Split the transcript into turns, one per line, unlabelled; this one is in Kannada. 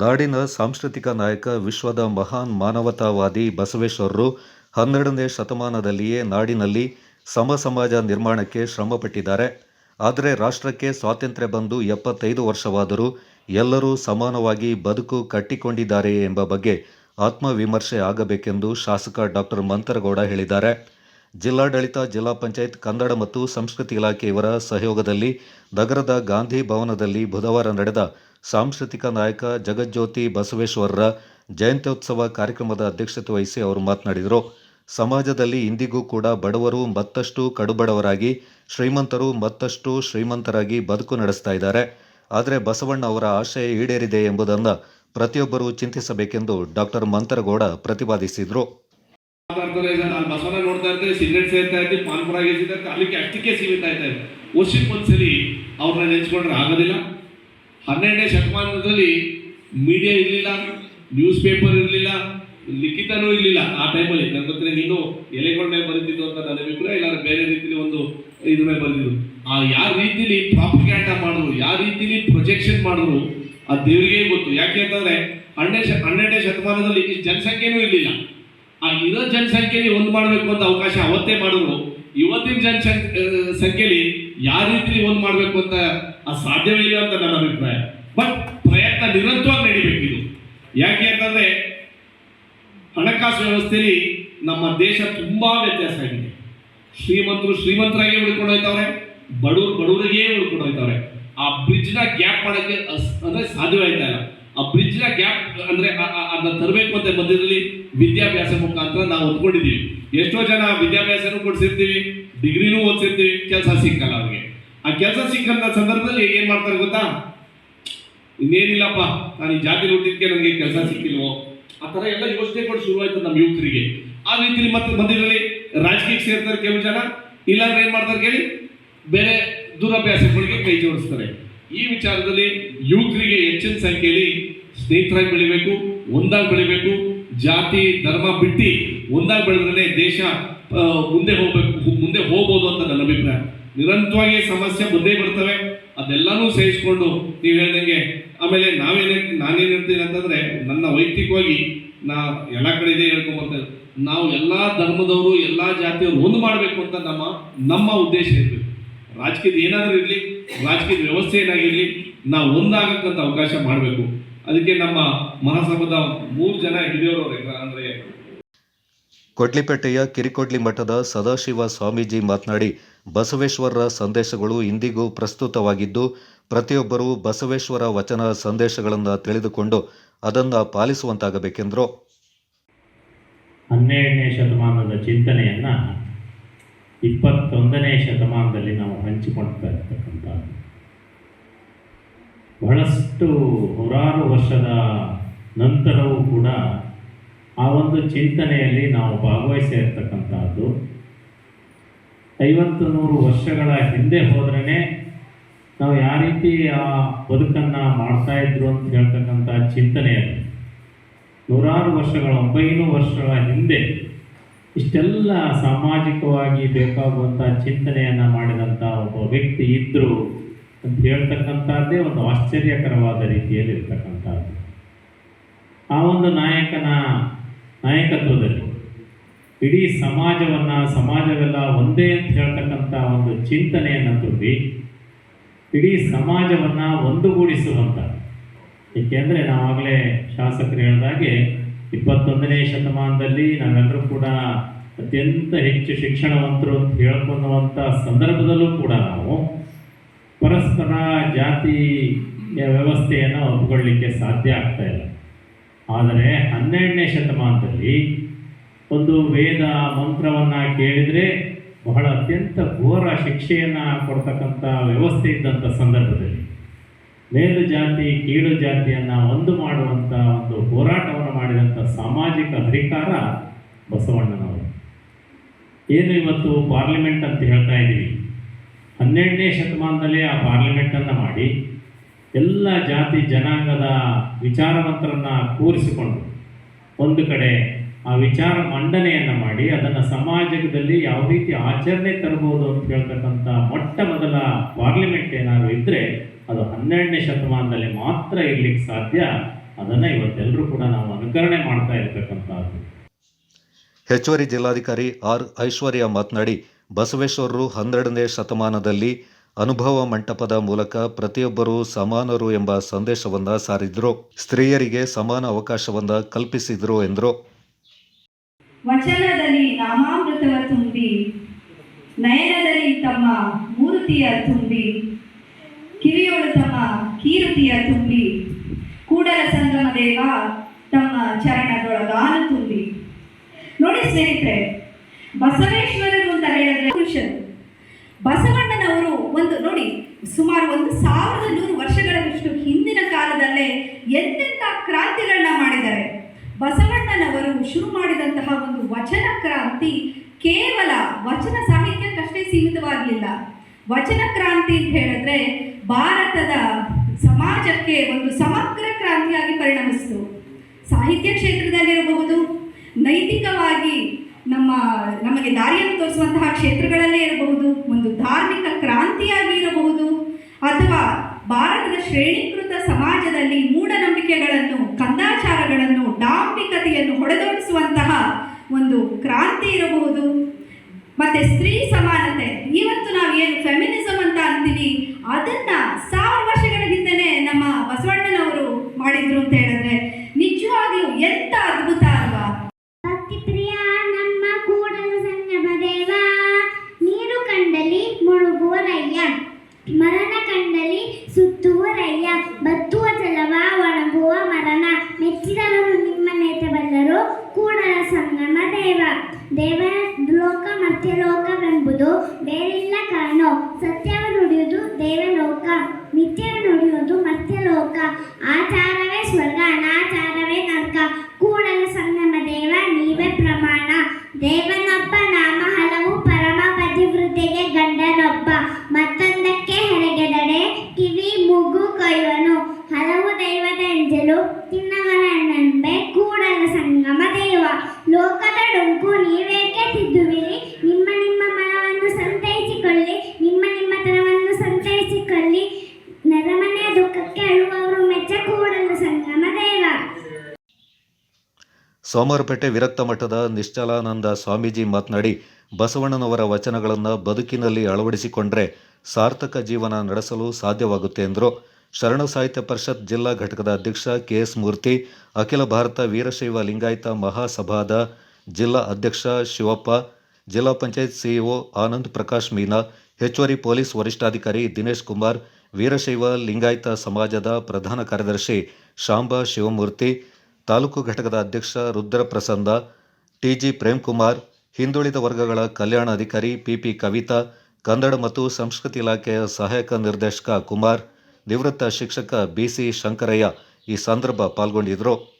ನಾಡಿನ ಸಾಂಸ್ಕೃತಿಕ ನಾಯಕ, ವಿಶ್ವದ ಮಹಾನ್ ಮಾನವತಾವಾದಿ ಬಸವೇಶ್ವರರು ಹನ್ನೆರಡನೇ ಶತಮಾನದಲ್ಲಿಯೇ ನಾಡಿನಲ್ಲಿ ಸಮ ಸಮಾಜ ನಿರ್ಮಾಣಕ್ಕೆ ಶ್ರಮಪಟ್ಟಿದ್ದಾರೆ. ಆದರೆ ರಾಷ್ಟ್ರಕ್ಕೆ ಸ್ವಾತಂತ್ರ್ಯ ಬಂದು ಎಪ್ಪತ್ತೈದು ವರ್ಷವಾದರೂ ಎಲ್ಲರೂ ಸಮಾನವಾಗಿ ಬದುಕು ಕಟ್ಟಿಕೊಂಡಿದ್ದಾರೆಯೇ ಎಂಬ ಬಗ್ಗೆ ಆತ್ಮವಿಮರ್ಶೆ ಆಗಬೇಕೆಂದು ಶಾಸಕ ಡಾಕ್ಟರ್ ಮಂತರಗೌಡ ಹೇಳಿದ್ದಾರೆ. ಜಿಲ್ಲಾಡಳಿತ, ಜಿಲ್ಲಾ ಪಂಚಾಯತ್, ಕನ್ನಡ ಮತ್ತು ಸಂಸ್ಕೃತಿ ಇಲಾಖೆಯವರ ಸಹಯೋಗದಲ್ಲಿ ನಗರದ ಗಾಂಧಿ ಭವನದಲ್ಲಿ ಬುಧವಾರ ನಡೆದ ಸಾಂಸ್ಕೃತಿಕ ನಾಯಕ ಜಗಜ್ಯೋತಿ ಬಸವೇಶ್ವರರ ಜಯಂತ್ಯೋತ್ಸವ ಕಾರ್ಯಕ್ರಮದ ಅಧ್ಯಕ್ಷತೆ ವಹಿಸಿ ಅವರು ಮಾತನಾಡಿದರು. ಸಮಾಜದಲ್ಲಿ ಇಂದಿಗೂ ಕೂಡ ಬಡವರು ಮತ್ತಷ್ಟು ಕಡುಬಡವರಾಗಿ, ಶ್ರೀಮಂತರು ಮತ್ತಷ್ಟು ಶ್ರೀಮಂತರಾಗಿ ಬದುಕು ನಡೆಸ್ತಾ ಇದ್ದಾರೆ. ಆದರೆ ಬಸವಣ್ಣ ಅವರ ಆಶಯ ಈಡೇರಿದೆ ಎಂಬುದನ್ನು ಪ್ರತಿಯೊಬ್ಬರೂ ಚಿಂತಿಸಬೇಕೆಂದು ಡಾಕ್ಟರ್ ಮಂತರಗೌಡ ಪ್ರತಿಪಾದಿಸಿದರು.
ನಾನು ಸಿಗರೇಟ್ ಸೇರ್ತಾ ಇದ್ದೀವಿ ಅಲ್ಲಿಗೆ ಅಷ್ಟಕ್ಕೆ ಸೀಮಿತ ಆಯ್ತಾ ಅವ್ರನ್ನ ನೆನೆಸ್ಕೊಂಡ್ರೆ ಆಗೋದಿಲ್ಲ. ಹನ್ನೆರಡನೇ ಶತಮಾನದಲ್ಲಿ ಮೀಡಿಯಾ ಇರಲಿಲ್ಲ ನ್ಯೂಸ್ ಪೇಪರ್ ಇರಲಿಲ್ಲ, ಲಿಖಿತನೂ ಇರಲಿಲ್ಲ ಆ ಟೈಮಲ್ಲಿ ನನ್ನ ಹತ್ರ ನೀನು ಎಲೆಗಳ ಮೇಲೆ ಬರೆದಿದ್ದು ಅಂತ ನನ್ನ ಅಭಿಪ್ರಾಯ ಇಲ್ಲ ಬೇರೆ ರೀತಿಲಿ ಒಂದು ಇದ್ರ ಮೇಲೆ ಬರೆದಿದ್ದು ಆ ಯಾವ ರೀತಿಲಿ ಪ್ರಾಪಗ್ಯಾಂಡ ಮಾಡಿದ್ರು ಯಾವ ರೀತಿಲಿ ಪ್ರೊಜೆಕ್ಷನ್ ಮಾಡಿದ್ರು, ಆ ದೇವರಿಗೆ ಗೊತ್ತು. ಯಾಕೆ ಅಂತಂದ್ರೆ, ಹನ್ನೆ ಹನ್ನೆರಡನೇ ಶತಮಾನದಲ್ಲಿ ಈ ಜನಸಂಖ್ಯೆನೂ ಇರಲಿಲ್ಲ. ಆ ಇರೋ ಜನಸಂಖ್ಯೆಯಲ್ಲಿ ಒಂದು ಮಾಡಬೇಕು ಅಂತ ಅವಕಾಶ ಅವತ್ತೇ ಮಾಡಿದ್ರು. ಇವತ್ತಿನ ಜನಸಂಖ್ಯೆ ಸಂಖ್ಯೆಯಲ್ಲಿ ಯಾವ ರೀತಿಲಿ ಒಂದು ಮಾಡಬೇಕು ಅಂತ ಅದು ಸಾಧ್ಯವೇ ಇಲ್ಲ ಅಂತ ನನ್ನ ಅಭಿಪ್ರಾಯ. ಬಟ್ ಪ್ರಯತ್ನ ನಿರಂತರವಾಗಿ ನಡಿಬೇಕಿದು. ಯಾಕೆ ಅಂತಂದ್ರೆ, ಹಣಕಾಸು ವ್ಯವಸ್ಥೆಯಲ್ಲಿ ನಮ್ಮ ದೇಶ ತುಂಬಾ ವ್ಯತ್ಯಾಸ ಆಗಿದೆ. ಶ್ರೀಮಂತರು ಶ್ರೀಮಂತರಾಗಿ ಉಳ್ಕೊಂಡು ಹೋಯ್ತವ್ರೆ ಬಡವರು ಬಡವರಿಗೆ ಉಳ್ಕೊಂಡು ಹೋಯ್ತವ್ರೆ ಆ ಬ್ರಿಡ್ಜ್ನ ಗ್ಯಾಪ್ ಮಾಡೋಕ್ಕೆ ಅಂದ್ರೆ ಸಾಧ್ಯವಾಯ್ತಾ ಇಲ್ಲ. ಆ ಬ್ರಿಡ್ಜ್ನ ಗ್ಯಾಪ್ ಅಂದ್ರೆ ಅದನ್ನ ತರಬೇಕು ಅಂತ ಮಧ್ಯದಲ್ಲಿ ವಿದ್ಯಾಭ್ಯಾಸ ಮುಖಾಂತರ ನಾವು ಹೊಂದ್ಕೊಂಡಿದ್ದೀವಿ ಎಷ್ಟೋ ಜನ ವಿದ್ಯಾಭ್ಯಾಸನೂ ಕೊಡ್ಸಿರ್ತೀವಿ, ಡಿಗ್ರಿನೂ ಓದಿಸಿರ್ತೀವಿ, ಕೆಲಸ ಸಿಕ್ಕಲ್ಲ ಅವ್ರಿಗೆ. ಆ ಕೆಲಸ ಸಿಕ್ಕಂತ ಸಂದರ್ಭದಲ್ಲಿ ಏನ್ ಮಾಡ್ತಾರೆ ಗೊತ್ತಾ? ಇನ್ನೇನಿಲ್ಲಪ್ಪ, ನಾನು ಈ ಜಾತಿ ಹುಟ್ಟಿದ್ಕೆ ನನಗೆ ಕೆಲಸ ಸಿಕ್ಕಿಲ್ವೋ? ಆ ಥರ ಎಲ್ಲ ಯೋಚನೆಗಳು ಶುರುವಾಯ್ತು ನಮ್ಮ ಯುವಕರಿಗೆ. ಆ ರೀತಿಯಲ್ಲಿ ಮತ್ತೆ ಮಧ್ಯದಲ್ಲಿ ರಾಜಕೀಯಕ್ಕೆ ಸೇರ್ತಾರೆ ಕೆಲವು ಜನ, ಇಲ್ಲಾಂದ್ರೆ ಏನ್ ಮಾಡ್ತಾರೆ ಕೇಳಿ? ಬೇರೆ ದುರಭ್ಯಾಸಗಳಿಗೆ ಕೈ ಜೋಡಿಸ್ತಾರೆ. ಈ ವಿಚಾರದಲ್ಲಿ ಯುವಕರಿಗೆ ಹೆಚ್ಚಿನ ಸಂಖ್ಯೆಯಲ್ಲಿ ಸ್ನೇಹಿತರಾಗಿ ಬೆಳಿಬೇಕು, ಒಂದಾಗಿ ಬೆಳಿಬೇಕು, ಜಾತಿ, ಧರ್ಮ ಬಿಟ್ಟು ಒಂದಾಗಿ ಬೆಳೆದ್ರೆ ದೇಶ ಮುಂದೆ ಹೋಗ್ಬೇಕು, ಮುಂದೆ ಹೋಗ್ಬೋದು ಅಂತ ನನ್ನ ಅಭಿಪ್ರಾಯ. ನಿರಂತರವಾಗಿ ಸಮಸ್ಯೆ ಮುಂದೆ ಬರ್ತವೆ, ಅದೆಲ್ಲಾನು ಸಹಿಸ್ಕೊಂಡು ನೀವು ಹೇಳ್ದಂಗೆ, ಆಮೇಲೆ ನಾವೇನೇ ನಾನೇನು ಹೇಳ್ತೀನಿ ಅಂತಂದ್ರೆ, ನನ್ನ ವೈಯಕ್ತಿಕವಾಗಿ ನಾ ಎಲ್ಲ ಕಡೆ ಇದೆ ಹೇಳ್ಕೊಂಬರ್ತೇವೆ ನಾವು ಎಲ್ಲ ಧರ್ಮದವರು, ಎಲ್ಲ ಜಾತಿಯವರು ಒಂದು ಮಾಡಬೇಕು ಅಂತ ನಮ್ಮ ನಮ್ಮ ಉದ್ದೇಶ ಇರಬೇಕು. ರಾಜಕೀಯದ ಏನಾದರೂ ಇರಲಿ, ರಾಜಕೀಯದ ವ್ಯವಸ್ಥೆ ಏನಾಗಿರಲಿ, ನಾವು ಒಂದಾಗಕ್ಕಂಥ ಅವಕಾಶ ಮಾಡಬೇಕು. ಅದಕ್ಕೆ ನಮ್ಮ ಮಹಾಸಭದ ಮೂರು ಜನ ಹಿರಿಯವರು ಅಂದರೆ
ಕೊಟ್ಲಿಪೇಟೆಯ ಕಿರಿಕೊಡ್ಲಿ ಮಠದ ಸದಾಶಿವ ಸ್ವಾಮೀಜಿ ಮಾತನಾಡಿ ಬಸವೇಶ್ವರರ ಸಂದೇಶಗಳು ಇಂದಿಗೂ ಪ್ರಸ್ತುತವಾಗಿದ್ದು, ಪ್ರತಿಯೊಬ್ಬರೂ ಬಸವೇಶ್ವರ ವಚನ ಸಂದೇಶಗಳನ್ನು ತಿಳಿದುಕೊಂಡು ಅದನ್ನು ಪಾಲಿಸುವಂತಾಗಬೇಕೆಂದರು.
ಹನ್ನೆರಡನೇ ಶತಮಾನದ ಚಿಂತನೆಯನ್ನು ಇಪ್ಪತ್ತೊಂದನೇ ಶತಮಾನದಲ್ಲಿ ನಾವು ಹಂಚಿಕೊಳ್ತಾ ಇರ್ತಕ್ಕಂಥದ್ದು. ಬಹಳಷ್ಟು ನೂರಾರು ವರ್ಷದ ನಂತರವೂ ಕೂಡ ಆ ಒಂದು ಚಿಂತನೆಯಲ್ಲಿ ನಾವು ಭಾಗವಹಿಸಿರ್ತಕ್ಕಂಥ ಐವತ್ತು ನೂರು ವರ್ಷಗಳ ಹಿಂದೆ ಹೋದ್ರೇ ನಾವು ಯಾವ ರೀತಿ ಆ ಬದುಕನ್ನು ಮಾಡ್ತಾ ಇದ್ರು ಅಂತ ಹೇಳ್ತಕ್ಕಂಥ ಚಿಂತನೆಯಲ್ಲಿ ನೂರಾರು ವರ್ಷಗಳ, ಒಂಬೈನೂರು ವರ್ಷಗಳ ಹಿಂದೆ ಇಷ್ಟೆಲ್ಲ ಸಾಮಾಜಿಕವಾಗಿ ಬೇಕಾಗುವಂಥ ಚಿಂತನೆಯನ್ನು ಮಾಡಿದಂಥ ಒಬ್ಬ ವ್ಯಕ್ತಿ ಇದ್ದರು ಅಂತ ಹೇಳ್ತಕ್ಕಂಥದ್ದೇ ಒಂದು ಆಶ್ಚರ್ಯಕರವಾದ ರೀತಿಯಲ್ಲಿ ಇರ್ತಕ್ಕಂಥದ್ದು. ಆ ಒಂದು ನಾಯಕನ ನಾಯಕತ್ವದಲ್ಲಿ ಇಡೀ ಸಮಾಜವನ್ನು ಸಮಾಜವೆಲ್ಲ ಒಂದೇ ಅಂತ ಹೇಳ್ತಕ್ಕಂಥ ಒಂದು ಚಿಂತನೆಯನ್ನು ತುಂಬಿ ಇಡೀ ಸಮಾಜವನ್ನು ಒಂದುಗೂಡಿಸುವಂಥ ಏಕೆಂದರೆ ನಾವಾಗಲೇ ಶಾಸಕರು ಹೇಳಿದಾಗೆ ಇಪ್ಪತ್ತೊಂದನೇ ಶತಮಾನದಲ್ಲಿ ನಾವೆಲ್ಲರೂ ಕೂಡ ಅತ್ಯಂತ ಹೆಚ್ಚು ಶಿಕ್ಷಣವಂತರು ಅಂತ ಹೇಳ್ಕೊಳ್ಳುವಂಥ ಸಂದರ್ಭದಲ್ಲೂ ಕೂಡ ನಾವು ಪರಸ್ಪರ ಜಾತಿ ವ್ಯವಸ್ಥೆಯನ್ನು ಒಪ್ಪಿಕೊಳ್ಳಲಿಕ್ಕೆ ಸಾಧ್ಯ ಆಗ್ತಾ ಇಲ್ಲ. ಆದರೆ ಹನ್ನೆರಡನೇ ಶತಮಾನದಲ್ಲಿ ಒಂದು ವೇದ ಮಂತ್ರವನ್ನು ಕೇಳಿದರೆ ಬಹಳ ಅತ್ಯಂತ ಘೋರ ಶಿಕ್ಷೆಯನ್ನು ಕೊಡ್ತಕ್ಕಂಥ ವ್ಯವಸ್ಥೆ ಇದ್ದಂಥ ಸಂದರ್ಭದಲ್ಲಿ ಮೇಲು ಜಾತಿ, ಕೀಳು ಜಾತಿಯನ್ನು ಒಂದು ಮಾಡುವಂಥ ಒಂದು ಹೋರಾಟವನ್ನು ಮಾಡಿದಂಥ ಸಾಮಾಜಿಕ ಅಧಿಕಾರ ಬಸವಣ್ಣನವರು. ಏನು ಇವತ್ತು ಪಾರ್ಲಿಮೆಂಟ್ ಅಂತ ಹೇಳ್ತಾ ಇದ್ದೀವಿ. ಹನ್ನೆರಡನೇ ಶತಮಾನದಲ್ಲಿ ಆ ಪಾರ್ಲಿಮೆಂಟನ್ನು ಮಾಡಿ ಎಲ್ಲ ಜಾತಿ ಜನಾಂಗದ ವಿಚಾರವಂತರನ್ನು ಕೂರಿಸಿಕೊಂಡು ಒಂದು ಕಡೆ ಆ ವಿಚಾರ ಮಂಡನೆಯನ್ನು ಮಾಡಿ ಅದನ್ನು ಸಮಾಜದಲ್ಲಿ ಯಾವ ರೀತಿ ಆಚರಣೆ ತರಬಹುದು ಅಂತ ಹೇಳ್ತಕ್ಕಂಥ ಮೊಟ್ಟ ಮೊದಲ ಪಾರ್ಲಿಮೆಂಟ್ ಏನಾದ್ರು ಇದ್ದರೆ ಅದು ಹನ್ನೆರಡನೇ ಶತಮಾನದಲ್ಲಿ ಮಾತ್ರ ಇರ್ಲಿಕ್ಕೆ ಸಾಧ್ಯ. ಅದನ್ನು ಇವತ್ತೆಲ್ಲರೂ ಕೂಡ ನಾವು ಅನುಕರಣೆ ಮಾಡ್ತಾ ಇರತಕ್ಕಂಥದ್ದು.
ಹೆಚ್ಚುವರಿ ಜಿಲ್ಲಾಧಿಕಾರಿ ಆರ್ ಐಶ್ವರ್ಯ ಮಾತನಾಡಿ, ಬಸವೇಶ್ವರರು ಹನ್ನೆರಡನೇ ಶತಮಾನದಲ್ಲಿ ಅನುಭವ ಮಂಟಪದ ಮೂಲಕ ಪ್ರತಿಯೊಬ್ಬರೂ ಸಮಾನರು ಎಂಬ ಸಂದೇಶವನ್ನ ಸಾರಿದ್ರು. ಸ್ತ್ರೀಯರಿಗೆ ಸಮಾನ ಅವಕಾಶವನ್ನ ಕಲ್ಪಿಸಿದ್ರು ಎಂದರು.
ವಚನದಲ್ಲಿ ನಾಮಾಮೃತವ ತುಂಬಿ, ನಯನದಲ್ಲಿ ತಮ್ಮ ಮೂರ್ತಿಯ ತುಂಬಿ ಕಿವಿಯೋಳು ತಮ್ಮ ಕೀರ್ತಿಯ ತುಂಬಿ, ಕೂಡಲ ಸಂಗಮ ದೇವ ತಮ್ಮ ಚರಣದೊಳಗಾನು ತುಂಬಿ. ನೋಡಿ ಸ್ನೇಹಿತರೆ, ಬಸವೇಶ್ವರರು ಅಂತ ಹೇಳಿದ್ರೆ ಪುರುಷರು. ಬಸವಣ್ಣನವರು ಒಂದು, ನೋಡಿ, ಸುಮಾರು ಒಂದು ಸಾವಿರದ ನೂರು ವರ್ಷಗಳಷ್ಟು ಹಿಂದಿನ ಕಾಲದಲ್ಲೇ ಎಂತೆಂಥ ಕ್ರಾಂತಿಗಳನ್ನ ಮಾಡಿದ್ದಾರೆ. ಬಸವಣ್ಣನವರು ಶುರು ಮಾಡಿದಂತಹ ಒಂದು ವಚನ ಕ್ರಾಂತಿ ಕೇವಲ ವಚನ ಸಾಹಿತ್ಯಕ್ಕಷ್ಟೇ ಸೀಮಿತವಾಗಲಿಲ್ಲ ವಚನ ಕ್ರಾಂತಿ ಅಂತ ಹೇಳಿದ್ರೆ ಭಾರತದ ಸಮಾಜಕ್ಕೆ ಒಂದು ಸಮಗ್ರ ಕ್ರಾಂತಿಯಾಗಿ ಪರಿಣಮಿಸಿತು. ಸಾಹಿತ್ಯ ಕ್ಷೇತ್ರದಲ್ಲಿರಬಹುದು, ನೈತಿಕವಾಗಿ ನಮ್ಮ, ನಮಗೆ ದಾರಿಯನ್ನು ತೋರಿಸುವಂತಹ ಕ್ಷೇತ್ರಗಳಲ್ಲೇ ಇರಬಹುದು, ಒಂದು ಧಾರ್ಮಿಕ ಕ್ರಾಂತಿಯಾಗಿ ಇರಬಹುದು, ಅಥವಾ ಭಾರತದ ಶ್ರೇಣೀಕೃತ ಸಮಾಜದಲ್ಲಿ ಮೂಢನಂಬಿಕೆಗಳನ್ನು, ಕಂದಾಚಾರಗಳನ್ನು ಡಾಂಬಿಕತೆಯನ್ನು ಹೊಡೆದೋಡಿಸುವಂತಹ ಒಂದು ಕ್ರಾಂತಿ ಇರಬಹುದು. ಮತ್ತೆ ಸ್ತ್ರೀ ಸಮಾನತೆ ಇವತ್ತು ನಾವು ಏನು ಫೆಮಿನಿಸಮ್ ಅಂತ ಅಂತೀವಿ ಅದನ್ನ ಸಾವಿರ ವರ್ಷಗಳ ಹಿಂದೆನೆ ನಮ್ಮ ಬಸವಣ್ಣನವರು ಮಾಡಿದ್ರು ಅಂತ ಹೇಳಿದ್ರೆ ನಿಜವಾಗ್ಲೂ ಎಂತ ಅದ್ಭುತ ಅಲ್ವಾ
ಭಕ್ತಿಪ್ರಿಯ ನಮ್ಮ ಕೂಡಲು ಸಂಗಮ ದೇವ ನೀರು ಕಂಡಲಿ ಮುಳುಗುವರಯ್ಯ ಮರಣ ಕಂಡಲಿ ಸುತ್ತುವರಯ್ಯ ಬತ್ತುವ ಜಲವ ಒಣಗುವ ಮರಣ ಮೆಚ್ಚಿದವರು ನಿಮ್ಮ ನೇತಬಲ್ಲರು ಕೂಡಲ ಸಂಗಮ ದೇವ ದೇವ ಲೋಕ ಮರ್ತ್ಯಲೋಕವೆಂಬುದು ಬೇರಿಲ್ಲ ಕಾಣೋ ಸತ್ಯವ ನುಡಿಯುವುದು ದೇವಲೋಕ ಮಿಥ್ಯವ ನುಡಿಯುವುದು ಮರ್ತ್ಯಲೋಕ ಆಚಾರವೇ ಸ್ವರ್ಗ, ಅನಾಚಾರವೇ ನರ್ಕ. ಕೂಡಲು ಸಂಗಮ ದೇವ, ನೀವೇ ಪ್ರಮಾಣ. ದೇವನೊಬ್ಬ ನಾಮ ಹಲವು ಪರಮ ಪತಿವೃತ್ತಿಗೆ ಗಂಡನೊಬ್ಬ. ಮತ್ತೊಂದಕ್ಕೆ ಹೆರಗೆದಡೆ, ಕಿವಿ, ಮೂಗು ಕೊಯ್ವನು ಹಲವು ದೈವದ ಎಂಜಲು ತಿನ್ನವರ ನಂಬೆ, ಕೂಡಲ ಸಂಗಮ ದೇವ. ಲೋಕದ ಡೊಂಕು ನೀವೇಕೆ ತಿದ್ದುವಿರಿ ನಿಮ್ಮ ನಿಮ್ಮ ಮನವನ್ನು ಸಂತೈಸಿಕೊಳ್ಳಿ ನಿಮ್ಮ ನಿಮ್ಮ ತನವನ್ನು ಸಂತೈಸಿಕೊಳ್ಳಿ ನೆರೆಮನೆಯ ದುಃಖಕ್ಕೆ ಅಳುವವರು ಮೆಚ್ಚ ಕೂಡಲ ಸಂಗಮ ದೇವ
ಸೋಮವಾರಪೇಟೆ ವಿರಕ್ತ ಮಠದ ನಿಶ್ಚಲಾನಂದ ಸ್ವಾಮೀಜಿ ಮಾತನಾಡಿ, ಬಸವಣ್ಣನವರ ವಚನಗಳನ್ನು ಬದುಕಿನಲ್ಲಿ ಅಳವಡಿಸಿಕೊಂಡ್ರೆ ಸಾರ್ಥಕ ಜೀವನ ನಡೆಸಲು ಸಾಧ್ಯವಾಗುತ್ತೆ ಎಂದರು. ಶರಣ ಸಾಹಿತ್ಯ ಪರಿಷತ್ ಜಿಲ್ಲಾ ಘಟಕದ ಅಧ್ಯಕ್ಷ ಕೆಎಸ್ ಮೂರ್ತಿ, ಅಖಿಲ ಭಾರತ ವೀರಶೈವ ಲಿಂಗಾಯತ ಮಹಾಸಭಾದ ಜಿಲ್ಲಾ ಅಧ್ಯಕ್ಷ ಶಿವಪ್ಪ, ಜಿಲ್ಲಾ ಪಂಚಾಯತ್ ಸಿಇಒ ಆನಂದ್ ಪ್ರಕಾಶ್ ಮೀನಾ, ಹೆಚ್ಚುವರಿ ಪೊಲೀಸ್ ವರಿಷ್ಠಾಧಿಕಾರಿ ದಿನೇಶ್ ಕುಮಾರ್, ವೀರಶೈವ ಲಿಂಗಾಯತ ಸಮಾಜದ ಪ್ರಧಾನ ಕಾರ್ಯದರ್ಶಿ ಶಾಂಬಾ ಶಿವಮೂರ್ತಿ ತಾಲೂಕು ಘಟಕದ ಅಧ್ಯಕ್ಷ ರುದ್ರ ಪ್ರಸನ್ನ ಟಿಜಿ ಪ್ರೇಮ್ಕುಮಾರ್, ಹಿಂದುಳಿದ ವರ್ಗಗಳ ಕಲ್ಯಾಣ ಅಧಿಕಾರಿ ಪಿಪಿ ಕವಿತಾ, ಕನ್ನಡ ಮತ್ತು ಸಂಸ್ಕೃತಿ ಇಲಾಖೆಯ ಸಹಾಯಕ ನಿರ್ದೇಶಕ ಕುಮಾರ್, ನಿವೃತ್ತ ಶಿಕ್ಷಕ ಬಿಸಿ ಶಂಕರಯ್ಯ ಈ ಸಂದರ್ಭ ಪಾಲ್ಗೊಂಡಿದ್ದರು.